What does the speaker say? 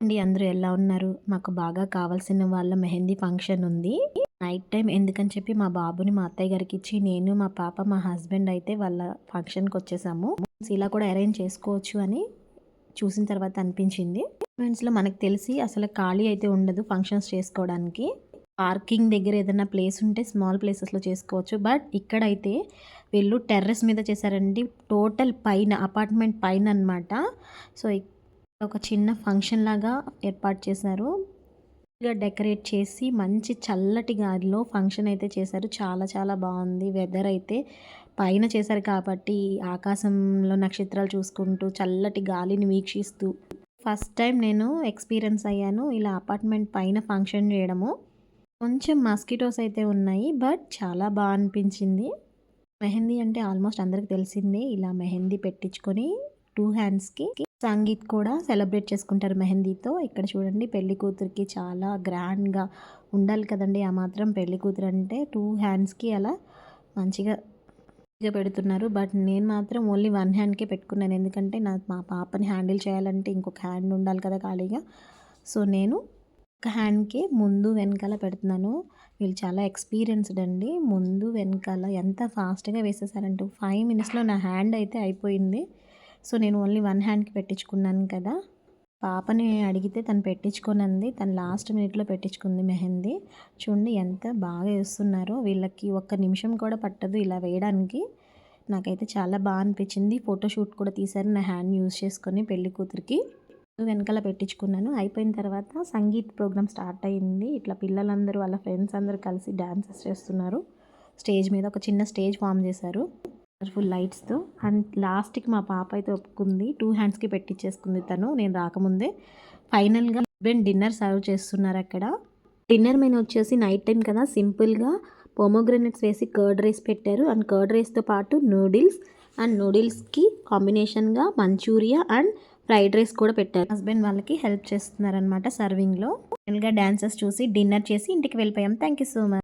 అండి. అందరూ ఎలా ఉన్నారు? మాకు బాగా కావాల్సిన వాళ్ళ మెహందీ ఫంక్షన్ ఉంది. నైట్ టైం ఎందుకని చెప్పి మా బాబుని మా అత్తయ్య గారికి ఇచ్చి నేను మా పాప మా హస్బెండ్ అయితే వాళ్ళ ఫంక్షన్కి వచ్చేసాము. ఇలా కూడా అరేంజ్ చేసుకోవచ్చు అని చూసిన తర్వాత అనిపించింది. ఫ్రెండ్స్లో మనకు తెలిసి అసలు ఖాళీ అయితే ఉండదు ఫంక్షన్స్ చేసుకోవడానికి. పార్కింగ్ దగ్గర ఏదైనా ప్లేస్ ఉంటే స్మాల్ ప్లేసెస్లో చేసుకోవచ్చు. బట్ ఇక్కడైతే వీళ్ళు టెర్రస్ మీద చేశారండి. టోటల్ పైన అపార్ట్మెంట్ పైన అనమాట సో ఒక చిన్న ఫంక్షన్ లాగా ఏర్పాటు చేశారు. డెకరేట్ చేసి మంచి చల్లటి గాలిలో ఫంక్షన్ అయితే చేశారు. చాలా చాలా బాగుంది. వెదర్ అయితే పైన చేశారు కాబట్టి ఆకాశంలో నక్షత్రాలు చూసుకుంటూ చల్లటి గాలిని వీక్షిస్తూ. ఫస్ట్ టైం నేను ఎక్స్పీరియన్స్ అయ్యాను ఇలా అపార్ట్మెంట్ పైన ఫంక్షన్ చేయడము. కొంచెం మస్కిటోస్ అయితే ఉన్నాయి బట్ చాలా బాగా అనిపించింది. మెహందీ అంటే ఆల్మోస్ట్ అందరికి తెలిసిందే. ఇలా మెహందీ పెట్టించుకొని టూ హ్యాండ్స్కి సంగీత్ కూడా సెలబ్రేట్ చేసుకుంటారు మెహందీతో. ఇక్కడ చూడండి పెళ్ళి కూతురికి చాలా గ్రాండ్గా ఉండాలి కదండి. ఆ మాత్రం పెళ్ళి కూతురు అంటే టూ హ్యాండ్స్కి అలా మంచిగా పెడుతున్నారు. బట్ నేను మాత్రం ఓన్లీ వన్ హ్యాండ్కే పెట్టుకున్నాను. ఎందుకంటే నా మా పాపని హ్యాండిల్ చేయాలంటే ఇంకొక హ్యాండ్ ఉండాలి కదా ఖాళీగా. సో నేను ఒక హ్యాండ్కి ముందు వెనకాల పెడుతున్నాను. వీళ్ళు చాలా ఎక్స్పీరియన్స్డ్ అండి. ముందు వెనకాల ఎంత ఫాస్ట్గా వేసేసారంటే ఫైవ్ మినిట్స్లో నా హ్యాండ్ అయితే అయిపోయింది. సో నేను ఓన్లీ వన్ హ్యాండ్కి పెట్టించుకున్నాను కదా. పాపని అడిగితే తను పెట్టించుకునంది. తను లాస్ట్ మినిట్లో పెట్టించుకుంది మెహందీ. చూడండి ఎంత బాగా వేస్తున్నారో. వీళ్ళకి ఒక్క నిమిషం కూడా పట్టదు ఇలా వేయడానికి. నాకైతే చాలా బాగా అనిపించింది. ఫోటోషూట్ కూడా తీశారు నా హ్యాండ్ యూజ్ చేసుకొని పెళ్ళి కూతురికి. వెనకాల పెట్టించుకున్నాను. అయిపోయిన తర్వాత సంగీత్ ప్రోగ్రామ్ స్టార్ట్ అయింది. ఇట్లా పిల్లలందరూ వాళ్ళ ఫ్రెండ్స్ అందరూ కలిసి డ్యాన్సెస్ చేస్తున్నారు. స్టేజ్ మీద ఒక చిన్న స్టేజ్ ఫామ్ చేశారు. కలర్ఫుల్ లైట్స్తో అండ్ లాస్ట్కి మా పాప అయితే ఒప్పుకుంది. టూ హ్యాండ్స్కి పెట్టించేసుకుంది తను. నేను రాకముందే. ఫైనల్గా హస్బెండ్ డిన్నర్ సర్వ్ చేస్తున్నారు అక్కడ. డిన్నర్ మెనూ వచ్చేసి నైట్ టైం కదా. సింపుల్గా పోమోగ్రనేట్స్ వేసి కర్డ్ రైస్ పెట్టారు. అండ్ కర్డ్ రైస్తో పాటు నూడిల్స్ అండ్ నూడిల్స్కి కాంబినేషన్గా మంచూరియా అండ్ ఫ్రైడ్ రైస్ కూడా పెట్టారు. హస్బెండ్ వాళ్ళకి హెల్ప్ చేస్తున్నారనమాట సర్వింగ్లో ఫైనల్గా డ్యాన్సెస్ చూసి డిన్నర్ చేసి ఇంటికి వెళ్ళిపోయాం. Thank you so much